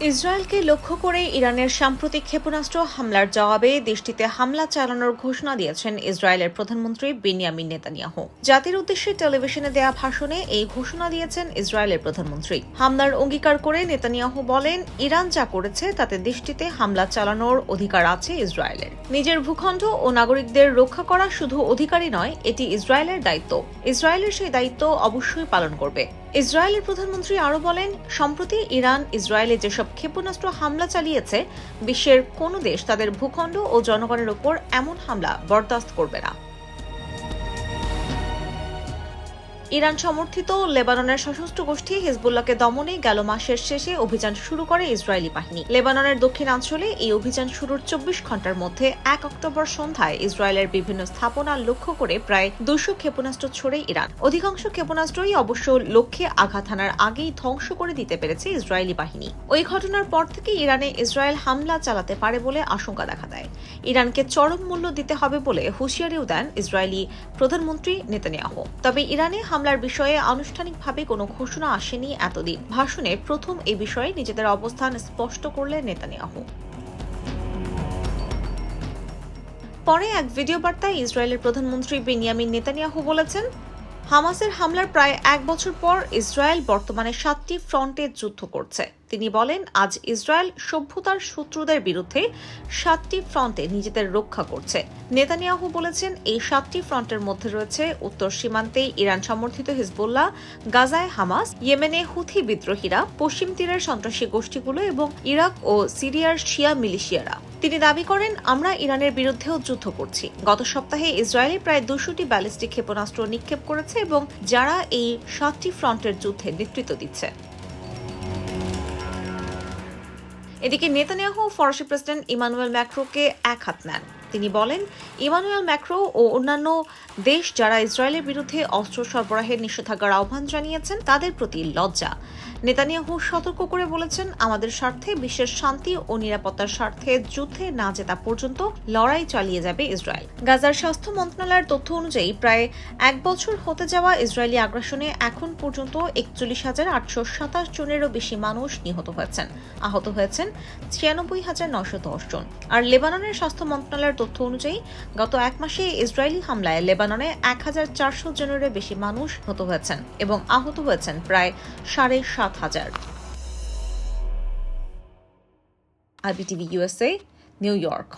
ইসরায়েলকে লক্ষ্য করে ইরানের সাম্প্রতিক ক্ষেপণাস্ত্র হামলার জবাবে দেশটিতে হামলা চালানোর ঘোষণা দিয়েছেন ইসরায়েলের প্রধানমন্ত্রী বেনিয়ামিন নেতানিয়াহু। জাতির উদ্দেশ্যে টেলিভিশনে দেয়া ভাষণে এই ঘোষণা দিয়েছেন ইসরায়েলের প্রধানমন্ত্রী। হামলার অঙ্গীকার করে নেতানিয়াহু বলেন, ইরান যা করেছে তাতে দেশটিতে হামলা চালানোর অধিকার আছে ইসরায়েলের। নিজের ভূখণ্ড ও নাগরিকদের রক্ষা করা শুধু অধিকারই নয়, এটি ইসরায়েলের দায়িত্ব। ইসরায়েলের সেই দায়িত্ব অবশ্যই পালন করবে। ইসরায়েলের প্রধানমন্ত্রী আরও বলেন, সম্প্রতি ইরান ইসরায়েলে যেসব ক্ষেপণাস্ত্র হামলা চালিয়েছে বিশ্বের কোনো দেশ তাদের ভূখণ্ড ও জনগণের ওপর এমন হামলা বরদাস্ত করবে না। ইরান সমর্থিত লেবাননের সশস্ত্র গোষ্ঠী হিজবুল্লাহকে দমনে গেল মাসের শেষে অভিযান শুরু করে ইসরায়েলি বাহিনী। লেবাননের দক্ষিণাঞ্চলে এই অভিযান শুরুর চব্বিশ ঘণ্টার মধ্যে এক অক্টোবর সন্ধ্যায় ইসরায়েলের বিভিন্ন স্থাপনা লক্ষ্য করে প্রায় দুশো ক্ষেপণাস্ত্র ছড়ে ইরান। অধিকাংশ ক্ষেপণাস্ত্রই অবশ্য লক্ষ্যে আঘাত হানার আগেই ধ্বংস করে দিতে পেরেছে ইসরায়েলি বাহিনী। ওই ঘটনার পর থেকে ইরানে ইসরায়েল হামলা চালাতে পারে বলে আশঙ্কা দেখা দেয়। ইরানকে চরম মূল্য দিতে হবে বলে হুঁশিয়ারিও দেন ইসরায়েলি প্রধানমন্ত্রী নেতানিয়াহ। তবে ইরানে হামলার বিষয়ে আনুষ্ঠানিকভাবে কোনো ঘোষণা আসেনি এতদিন। ভাষণে প্রথম এ বিষয়ে নিজেদের অবস্থান স্পষ্ট করলেন নেতানিয়াহু। পরে এক ভিডিও বার্তায় ইসরায়েলের প্রধানমন্ত্রী বেনিয়ামিন নেতানিয়াহু বলেছেন হামাসের হামলার প্রায় এক বছর পর ইসরায়েল বর্তমানে সাতটি ফ্রন্টে যুদ্ধ করছে। তিনি বলেন, আজ ইসরায়েল সভ্যতার শত্রুদের বিরুদ্ধে সাতটি ফ্রন্টে নিজেদের রক্ষা করছে। নেতানিয়াহু বলেছেন, এই সাতটি ফ্রন্টের মধ্যে রয়েছে উত্তর সীমান্তে ইরান সমর্থিত হিজবুল্লাহ, গাজায় হামাস, ইয়েমেনে হুথি বিদ্রোহীরা, পশ্চিম তীরের সন্ত্রাসী গোষ্ঠীগুলো এবং ইরাক ও সিরিয়ার শিয়া মিলিশিয়ারা। তিনি দাবি করেন, আমরা ইরানের বিরুদ্ধেও যুদ্ধ করছি। গত সপ্তাহে ইসরায়েলে প্রায় দুশোটি ব্যালিস্টিক ক্ষেপণাস্ত্র নিক্ষেপ করেছে এবং যারা এই সাতটি ফ্রন্টের যুদ্ধে নেতৃত্ব দিচ্ছে। এদিকে নেতানিয়াহু ফরাসি প্রেসিডেন্ট ইমানুয়েল ম্যাক্রোকে এক হাত নেন। তিনি বলেন, ইমানুয়েল ম্যাক্রো ও অন্যান্য দেশ যারা ইসরায়েলের বিরুদ্ধে অস্ত্র সরবরাহের নিষেধাজ্ঞার আহ্বান জানিয়েছেন, তাদের প্রতি লজ্জা। নেতানিয়াহু সতর্ক করে বলেছেন, আমাদের স্বার্থে বিশ্বের শান্তি ও নিরাপত্তার স্বার্থে যুদ্ধে না জেতা পর্যন্ত লড়াই চালিয়ে যাবে ইসরায়েল। গাজার স্বাস্থ্য মন্ত্রণালয়ের তথ্য অনুযায়ী প্রায় এক বছর হতে যাওয়া ইসরায়েলি আগ্রাসনে এখন পর্যন্ত একচল্লিশ হাজার আটশো সাতাশ জনেরও বেশি মানুষ নিহত হয়েছেন। আহত হয়েছেন ছিয়ানব্বই হাজার নশো দশ জন। আর লেবাননের স্বাস্থ্য মন্ত্রণালয়ের তথ্য অনুযায়ী, গত এক মাসে ইসরায়েলি হামলায় লেবাননে এক হাজার চারশো জনেরও বেশি মানুষ নিহত হয়েছেন এবং আহত হয়েছেন প্রায় সাড়ে সাত হাজার। IBTV USA new York